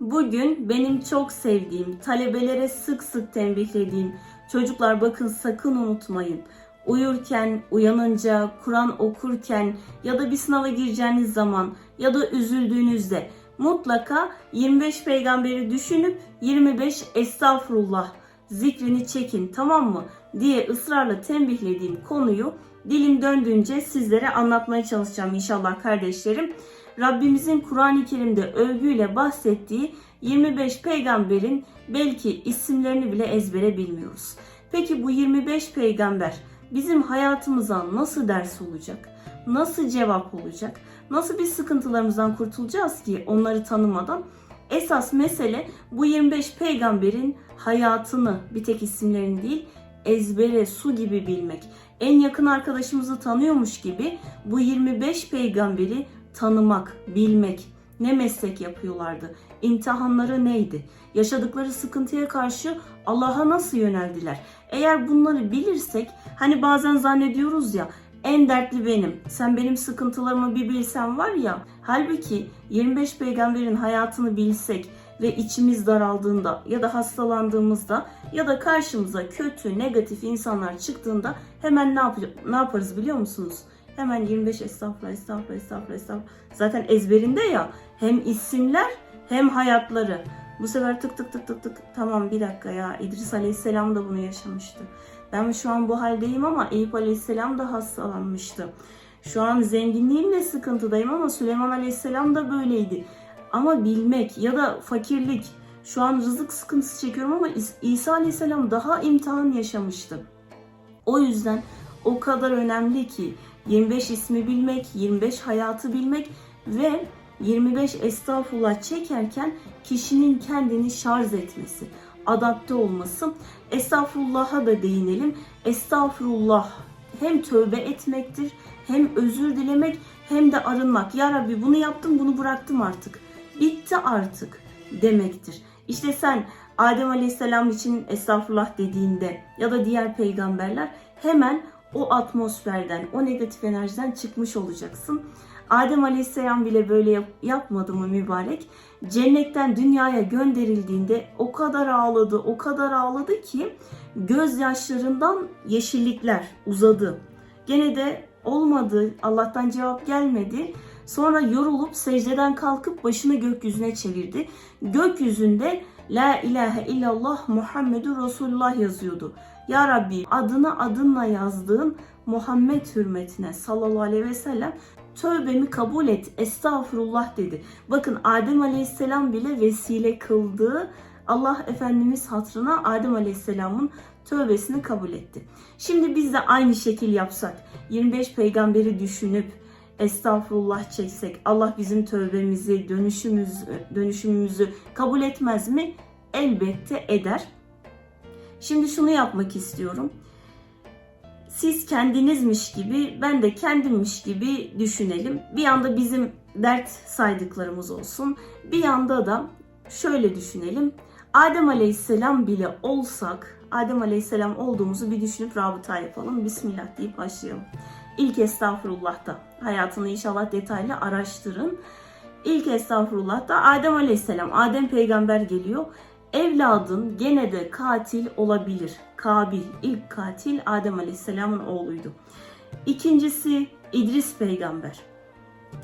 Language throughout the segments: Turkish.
Bugün benim çok sevdiğim, talebelere sık sık tembihlediğim, çocuklar bakın sakın unutmayın. Uyurken, uyanınca, Kur'an okurken ya da bir sınava gireceğiniz zaman ya da üzüldüğünüzde mutlaka 25 peygamberi düşünüp 25 estağfurullah zikrini çekin tamam mı diye ısrarla tembihlediğim konuyu dilim döndüğünce sizlere anlatmaya çalışacağım inşallah kardeşlerim. Rabbimizin Kur'an-ı Kerim'de övgüyle bahsettiği 25 peygamberin belki isimlerini bile ezbere bilmiyoruz. Peki bu 25 peygamber bizim hayatımıza nasıl ders olacak? Nasıl cevap olacak? Nasıl biz sıkıntılarımızdan kurtulacağız ki onları tanımadan? Esas mesele bu 25 peygamberin hayatını bir tek isimlerini değil ezbere su gibi bilmek. En yakın arkadaşımızı tanıyormuş gibi bu 25 peygamberi tanımak, bilmek. Ne meslek yapıyorlardı? İmtihanları neydi? Yaşadıkları sıkıntıya karşı Allah'a nasıl yöneldiler? Eğer bunları bilirsek hani bazen zannediyoruz ya en dertli benim. Sen benim sıkıntılarımı bir bilsen var ya. Halbuki 25 peygamberin hayatını bilsek ve içimiz daraldığında ya da hastalandığımızda ya da karşımıza kötü, negatif insanlar çıktığında hemen ne, yap ne yaparız biliyor musunuz? Hemen 25 estağfurullah, estağfurullah, estağfurullah, estağfurullah. Zaten ezberinde ya hem isimler hem hayatları. Bu sefer tık tık tık tık tık tamam bir dakika ya İdris Aleyhisselam da bunu yaşamıştı. Ben şu an bu haldeyim ama Eyüp Aleyhisselam da hastalanmıştı. Şu an zenginliğimle sıkıntıdayım ama Süleyman Aleyhisselam da böyleydi. Ama bilmek ya da fakirlik. Şu an rızık sıkıntısı çekiyorum ama İs- İsa Aleyhisselam daha imtihan yaşamıştı. O yüzden o kadar önemli ki 25 ismi bilmek, 25 hayatı bilmek ve 25 estağfurullah çekerken kişinin kendini şarj etmesi, adapte olması. Estağfurullah'a da değinelim. Estağfurullah hem tövbe etmektir, hem özür dilemek, hem de arınmak. Ya Rabbi bunu yaptım, bunu bıraktım artık. Bitti artık demektir. İşte sen Adem Aleyhisselam için estağfurullah dediğinde ya da diğer peygamberler hemen o atmosferden, o negatif enerjiden çıkmış olacaksın. Adem Aleyhisselam bile böyle yap- yapmadı mı mübarek? Cennetten dünyaya gönderildiğinde o kadar ağladı, o kadar ağladı ki gözyaşlarından yeşillikler uzadı. Gene de olmadı, Allah'tan cevap gelmedi. Sonra yorulup secdeden kalkıp başını gökyüzüne çevirdi. Gökyüzünde La ilahe illallah Muhammedur Resulullah yazıyordu. Ya Rabbi adını adınla yazdığın Muhammed hürmetine sallallahu aleyhi ve sellem tövbemi kabul et estağfurullah dedi. Bakın Adem aleyhisselam bile vesile kıldığı Allah Efendimiz hatrına Adem aleyhisselamın tövbesini kabul etti. Şimdi biz de aynı şekil yapsak 25 peygamberi düşünüp estağfurullah çeksek Allah bizim tövbemizi, dönüşümüz, dönüşümümüzü kabul etmez mi? Elbette eder. Şimdi şunu yapmak istiyorum. Siz kendinizmiş gibi, ben de kendimmiş gibi düşünelim. Bir yanda bizim dert saydıklarımız olsun. Bir yanda da şöyle düşünelim. Adem Aleyhisselam bile olsak, Adem Aleyhisselam olduğumuzu bir düşünüp rabıta yapalım. Bismillah deyip başlayalım. İlk estağfurullah'ta hayatını inşallah detaylı araştırın. İlk estağfurullah'ta Adem Aleyhisselam, Adem peygamber geliyor. Evladın gene de katil olabilir. Kabil, ilk katil Adem Aleyhisselam'ın oğluydu. İkincisi İdris peygamber.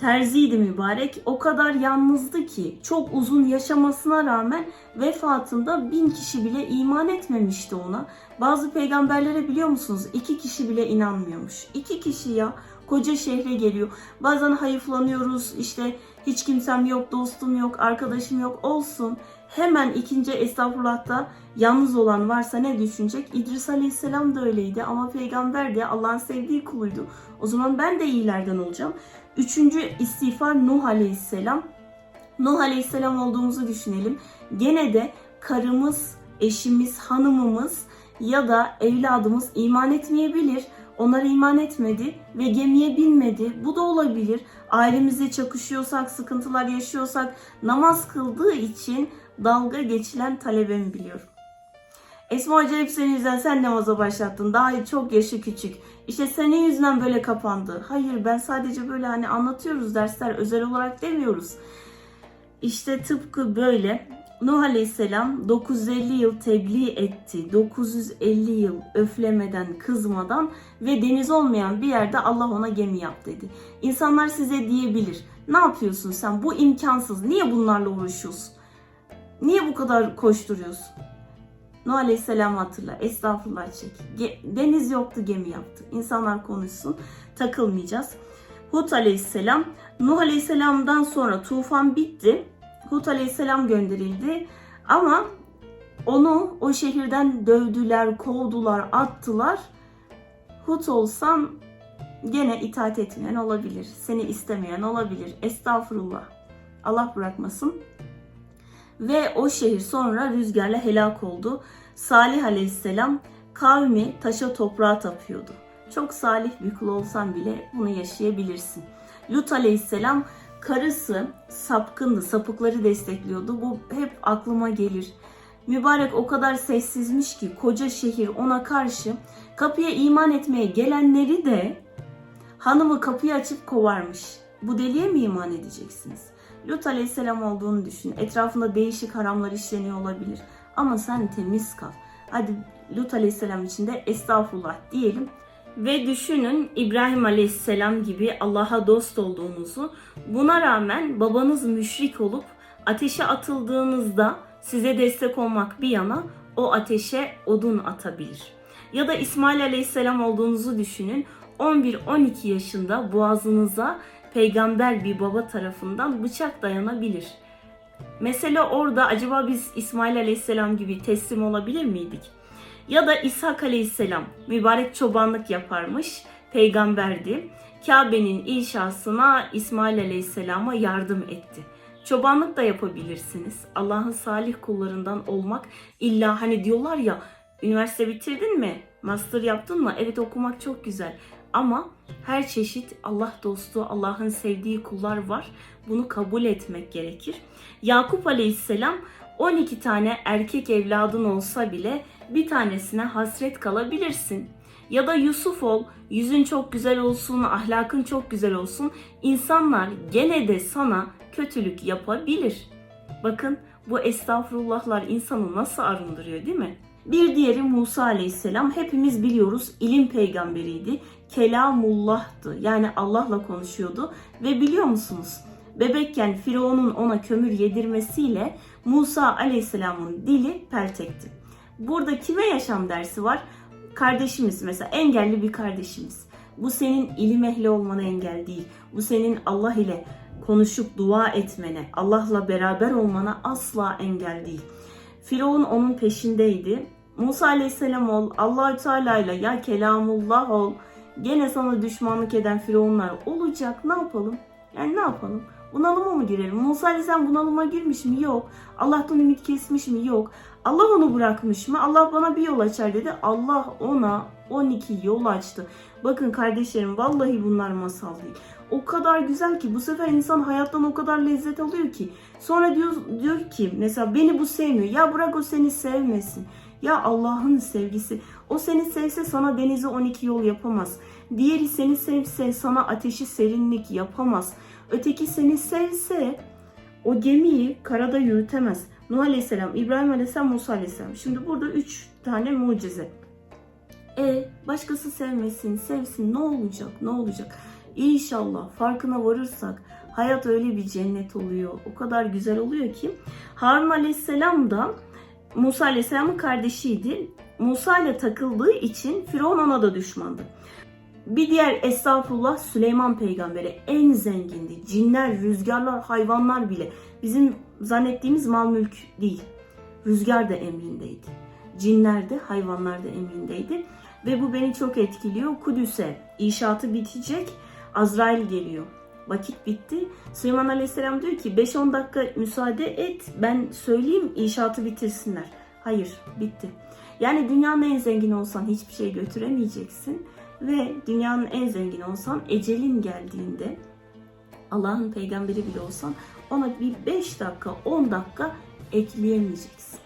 Terziydi mübarek. O kadar yalnızdı ki çok uzun yaşamasına rağmen vefatında bin kişi bile iman etmemişti ona. Bazı peygamberlere biliyor musunuz iki kişi bile inanmıyormuş. İki kişi ya koca şehre geliyor. Bazen hayıflanıyoruz işte hiç kimsem yok, dostum yok, arkadaşım yok olsun. Hemen ikinci estağfurullah'ta yalnız olan varsa ne düşünecek? İdris Aleyhisselam da öyleydi ama peygamber de Allah'ın sevdiği kuluydu. O zaman ben de iyilerden olacağım. Üçüncü istiğfar Nuh Aleyhisselam. Nuh Aleyhisselam olduğumuzu düşünelim. Gene de karımız, eşimiz, hanımımız ya da evladımız iman etmeyebilir. Onlar iman etmedi ve gemiye binmedi. Bu da olabilir. Ailemizle çakışıyorsak, sıkıntılar yaşıyorsak namaz kıldığı için dalga geçilen talebemi biliyorum. Esma Hoca hep senin yüzünden sen namaza başlattın. Daha çok yaşı küçük. İşte senin yüzünden böyle kapandı. Hayır ben sadece böyle hani anlatıyoruz dersler özel olarak demiyoruz. İşte tıpkı böyle Nuh Aleyhisselam 950 yıl tebliğ etti. 950 yıl öflemeden, kızmadan ve deniz olmayan bir yerde Allah ona gemi yap dedi. İnsanlar size diyebilir. Ne yapıyorsun sen? Bu imkansız. Niye bunlarla uğraşıyorsun? Niye bu kadar koşturuyorsun? Nuh Aleyhisselam hatırla. Estağfurullah çek. Ge- deniz yoktu gemi yaptı. İnsanlar konuşsun. Takılmayacağız. Hud Aleyhisselam. Nuh Aleyhisselam'dan sonra tufan bitti. Hud Aleyhisselam gönderildi. Ama onu o şehirden dövdüler, kovdular, attılar. Hud olsan gene itaat etmeyen olabilir. Seni istemeyen olabilir. Estağfurullah. Allah bırakmasın. Ve o şehir sonra rüzgarla helak oldu. Salih aleyhisselam kavmi taşa toprağa tapıyordu. Çok salih bir kul olsan bile bunu yaşayabilirsin. Lut aleyhisselam karısı sapkındı, sapıkları destekliyordu. Bu hep aklıma gelir. Mübarek o kadar sessizmiş ki koca şehir ona karşı kapıya iman etmeye gelenleri de hanımı kapıyı açıp kovarmış. Bu deliye mi iman edeceksiniz? Lut aleyhisselam olduğunu düşün. Etrafında değişik haramlar işleniyor olabilir. Ama sen temiz kal. Hadi Lut aleyhisselam için de estağfurullah diyelim. Ve düşünün İbrahim aleyhisselam gibi Allah'a dost olduğunuzu. Buna rağmen babanız müşrik olup ateşe atıldığınızda size destek olmak bir yana o ateşe odun atabilir. Ya da İsmail aleyhisselam olduğunuzu düşünün. 11-12 yaşında boğazınıza peygamber bir baba tarafından bıçak dayanabilir. Mesele orada acaba biz İsmail aleyhisselam gibi teslim olabilir miydik? Ya da İshak aleyhisselam mübarek çobanlık yaparmış, peygamberdi. Kabe'nin inşasına İsmail aleyhisselama yardım etti. Çobanlık da yapabilirsiniz. Allah'ın salih kullarından olmak illa hani diyorlar ya üniversite bitirdin mi? Master yaptın mı? Evet okumak çok güzel. Ama her çeşit Allah dostu, Allah'ın sevdiği kullar var. Bunu kabul etmek gerekir. Yakup Aleyhisselam 12 tane erkek evladın olsa bile bir tanesine hasret kalabilirsin. Ya da Yusuf ol, yüzün çok güzel olsun, ahlakın çok güzel olsun. İnsanlar gene de sana kötülük yapabilir. Bakın bu estağfurullahlar insanı nasıl arındırıyor değil mi? Bir diğeri Musa aleyhisselam hepimiz biliyoruz ilim peygamberiydi. Kelamullah'tı yani Allah'la konuşuyordu ve biliyor musunuz? Bebekken Firavun'un ona kömür yedirmesiyle Musa aleyhisselamın dili peltekti. Burada kime yaşam dersi var? Kardeşimiz mesela engelli bir kardeşimiz. Bu senin ilim ehli olmana engel değil. Bu senin Allah ile konuşup dua etmene, Allah'la beraber olmana asla engel değil. Firavun onun peşindeydi. Musa aleyhisselam ol, Allahü Teala ile ya kelamullah ol. Gene sana düşmanlık eden firavunlar olacak. Ne yapalım? Yani ne yapalım? Bunalıma mı girelim? Musa aleyhisselam bunalıma girmiş mi? Yok. Allah'tan ümit kesmiş mi? Yok. Allah onu bırakmış mı? Allah bana bir yol açar dedi. Allah ona 12 yol açtı. Bakın kardeşlerim vallahi bunlar masal değil. O kadar güzel ki bu sefer insan hayattan o kadar lezzet alıyor ki. Sonra diyor, diyor ki mesela beni bu sevmiyor. Ya bırak o seni sevmesin. Ya Allah'ın sevgisi. O seni sevse sana denize 12 yol yapamaz. Diğeri seni sevse sana ateşi serinlik yapamaz. Öteki seni sevse o gemiyi karada yürütemez. Nuh Aleyhisselam, İbrahim Aleyhisselam, Musa Aleyhisselam. Şimdi burada üç tane mucize. E başkası sevmesin, sevsin ne olacak, ne olacak? İnşallah farkına varırsak hayat öyle bir cennet oluyor. O kadar güzel oluyor ki. Harun Aleyhisselam da Musa Aleyhisselam'ın kardeşiydi. Musa ile takıldığı için Firavun ona da düşmandı. Bir diğer estağfurullah Süleyman peygamberi en zengindi. Cinler, rüzgarlar, hayvanlar bile. Bizim zannettiğimiz mal mülk değil. Rüzgar da emrindeydi. Cinler de hayvanlar da emrindeydi. Ve bu beni çok etkiliyor. Kudüs'e inşaatı bitecek. Azrail geliyor. Vakit bitti. Süleyman Aleyhisselam diyor ki 5-10 dakika müsaade et ben söyleyeyim inşaatı bitirsinler. Hayır bitti. Yani dünyanın en zengin olsan hiçbir şey götüremeyeceksin. Ve dünyanın en zengin olsan ecelin geldiğinde Allah'ın peygamberi bile olsan ona bir 5 dakika 10 dakika ekleyemeyeceksin.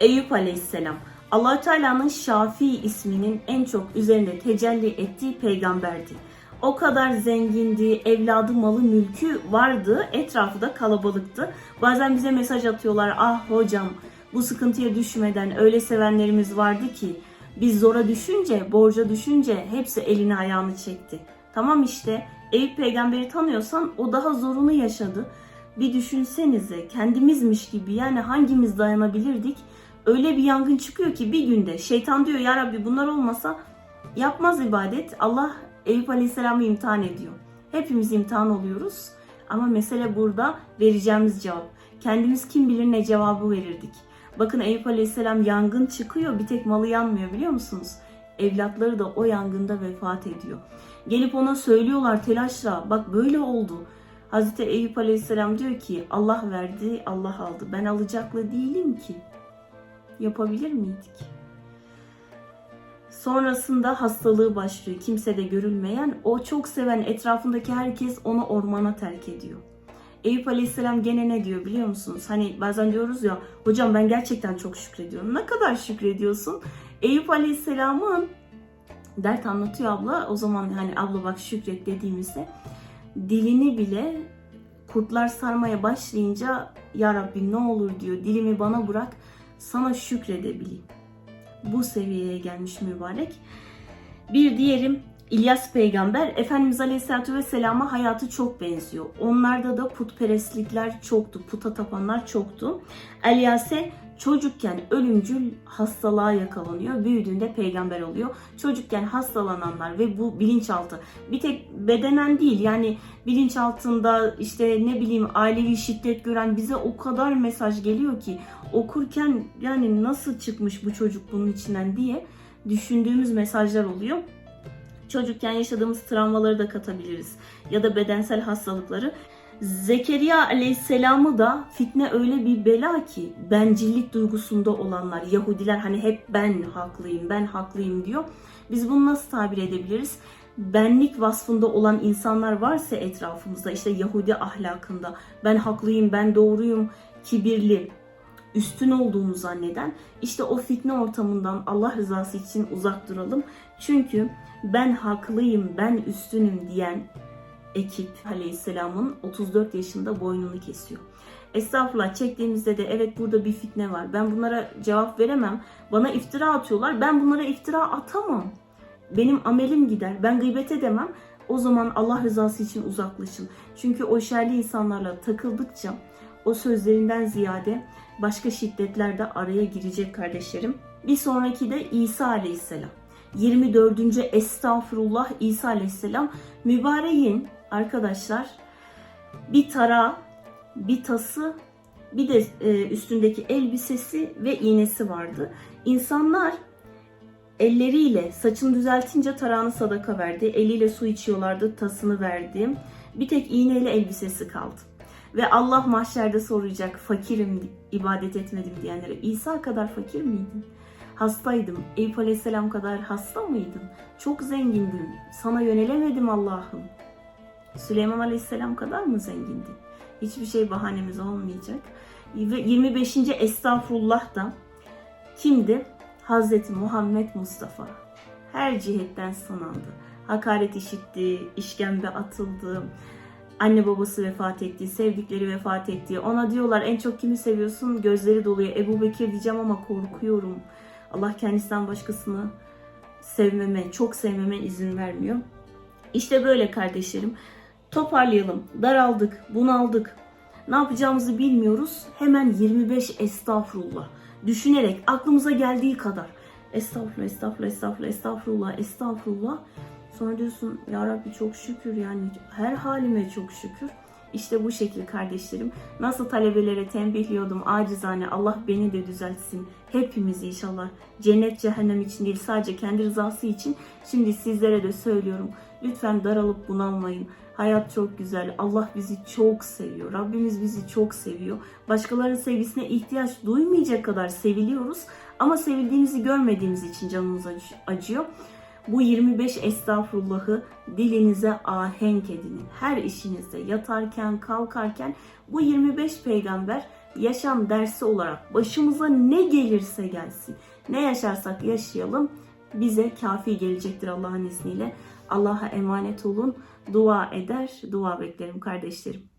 Eyüp Aleyhisselam allah Teala'nın Şafii isminin en çok üzerinde tecelli ettiği peygamberdi. O kadar zengindi, evladı, malı, mülkü vardı, etrafı da kalabalıktı. Bazen bize mesaj atıyorlar, ah hocam bu sıkıntıya düşmeden öyle sevenlerimiz vardı ki biz zora düşünce, borca düşünce hepsi elini ayağını çekti. Tamam işte Eyüp peygamberi tanıyorsan o daha zorunu yaşadı. Bir düşünsenize kendimizmiş gibi yani hangimiz dayanabilirdik? Öyle bir yangın çıkıyor ki bir günde şeytan diyor ya Rabbi bunlar olmasa yapmaz ibadet. Allah Eyüp Aleyhisselam'ı imtihan ediyor. Hepimiz imtihan oluyoruz. Ama mesele burada vereceğimiz cevap. Kendimiz kim bilir ne cevabı verirdik. Bakın Eyüp Aleyhisselam yangın çıkıyor bir tek malı yanmıyor biliyor musunuz? Evlatları da o yangında vefat ediyor. Gelip ona söylüyorlar telaşla bak böyle oldu. Hazreti Eyüp Aleyhisselam diyor ki Allah verdi Allah aldı ben alacaklı değilim ki. Yapabilir miydik? Sonrasında hastalığı başlıyor. Kimse de görülmeyen. O çok seven etrafındaki herkes onu ormana terk ediyor. Eyüp Aleyhisselam gene ne diyor biliyor musunuz? Hani bazen diyoruz ya hocam ben gerçekten çok şükrediyorum. Ne kadar şükrediyorsun? Eyüp Aleyhisselam'ın dert anlatıyor abla. O zaman hani abla bak şükret dediğimizde dilini bile kurtlar sarmaya başlayınca ya Rabbi ne olur diyor dilimi bana bırak sana şükredebileyim. Bu seviyeye gelmiş mübarek. Bir diğerim İlyas peygamber Efendimiz Aleyhisselatü Vesselam'a hayatı çok benziyor. Onlarda da putperestlikler çoktu, puta tapanlar çoktu. Elyase çocukken ölümcül hastalığa yakalanıyor. Büyüdüğünde peygamber oluyor. Çocukken hastalananlar ve bu bilinçaltı bir tek bedenen değil yani bilinçaltında işte ne bileyim ailevi şiddet gören bize o kadar mesaj geliyor ki okurken yani nasıl çıkmış bu çocuk bunun içinden diye düşündüğümüz mesajlar oluyor çocukken yaşadığımız travmaları da katabiliriz. Ya da bedensel hastalıkları. Zekeriya aleyhisselamı da fitne öyle bir bela ki bencillik duygusunda olanlar Yahudiler hani hep ben haklıyım ben haklıyım diyor. Biz bunu nasıl tabir edebiliriz? Benlik vasfında olan insanlar varsa etrafımızda işte Yahudi ahlakında ben haklıyım ben doğruyum kibirli üstün olduğunu zanneden işte o fitne ortamından Allah rızası için uzak duralım. Çünkü ben haklıyım, ben üstünüm diyen ekip Aleyhisselam'ın 34 yaşında boynunu kesiyor. Estağfurullah çektiğimizde de evet burada bir fitne var. Ben bunlara cevap veremem. Bana iftira atıyorlar. Ben bunlara iftira atamam. Benim amelim gider. Ben gıybet edemem. O zaman Allah rızası için uzaklaşın. Çünkü o şerli insanlarla takıldıkça o sözlerinden ziyade başka şiddetler de araya girecek kardeşlerim. Bir sonraki de İsa Aleyhisselam. 24. Estağfurullah İsa Aleyhisselam mübareğin arkadaşlar bir tara, bir tası, bir de e, üstündeki elbisesi ve iğnesi vardı. İnsanlar elleriyle saçını düzeltince tarağını sadaka verdi. Eliyle su içiyorlardı, tasını verdi. Bir tek iğneyle elbisesi kaldı. Ve Allah mahşerde soracak fakirim ibadet etmedim diyenlere İsa kadar fakir miydin? Hastaydım. Eyüp Aleyhisselam kadar hasta mıydım? Çok zengindim. Sana yönelemedim Allah'ım. Süleyman Aleyhisselam kadar mı zengindin? Hiçbir şey bahanemiz olmayacak. Ve 25. Estağfurullah da kimdi? Hazreti Muhammed Mustafa. Her cihetten sınandı. Hakaret işitti, işkembe atıldı, anne babası vefat etti, sevdikleri vefat etti. Ona diyorlar en çok kimi seviyorsun? Gözleri doluyor. Ebu Bekir diyeceğim ama korkuyorum. Allah kendisinden başkasını sevmeme, çok sevmeme izin vermiyor. İşte böyle kardeşlerim. Toparlayalım. Daraldık, bunaldık. Ne yapacağımızı bilmiyoruz. Hemen 25 estağfurullah. Düşünerek aklımıza geldiği kadar. Estağfurullah, estağfurullah, estağfurullah, estağfurullah, estağfurullah. Sonra diyorsun ya Rabbi çok şükür yani her halime çok şükür. İşte bu şekil kardeşlerim. Nasıl talebelere tembihliyordum acizane Allah beni de düzeltsin. Hepimiz inşallah. Cennet cehennem için değil sadece kendi rızası için. Şimdi sizlere de söylüyorum. Lütfen daralıp bunalmayın. Hayat çok güzel. Allah bizi çok seviyor. Rabbimiz bizi çok seviyor. Başkalarının sevgisine ihtiyaç duymayacak kadar seviliyoruz. Ama sevildiğimizi görmediğimiz için canımız acıyor. Bu 25 estağfurullahı dilinize ahenk edinin. Her işinizde yatarken, kalkarken bu 25 peygamber yaşam dersi olarak başımıza ne gelirse gelsin. Ne yaşarsak yaşayalım bize kafi gelecektir Allah'ın izniyle. Allah'a emanet olun. Dua eder, dua beklerim kardeşlerim.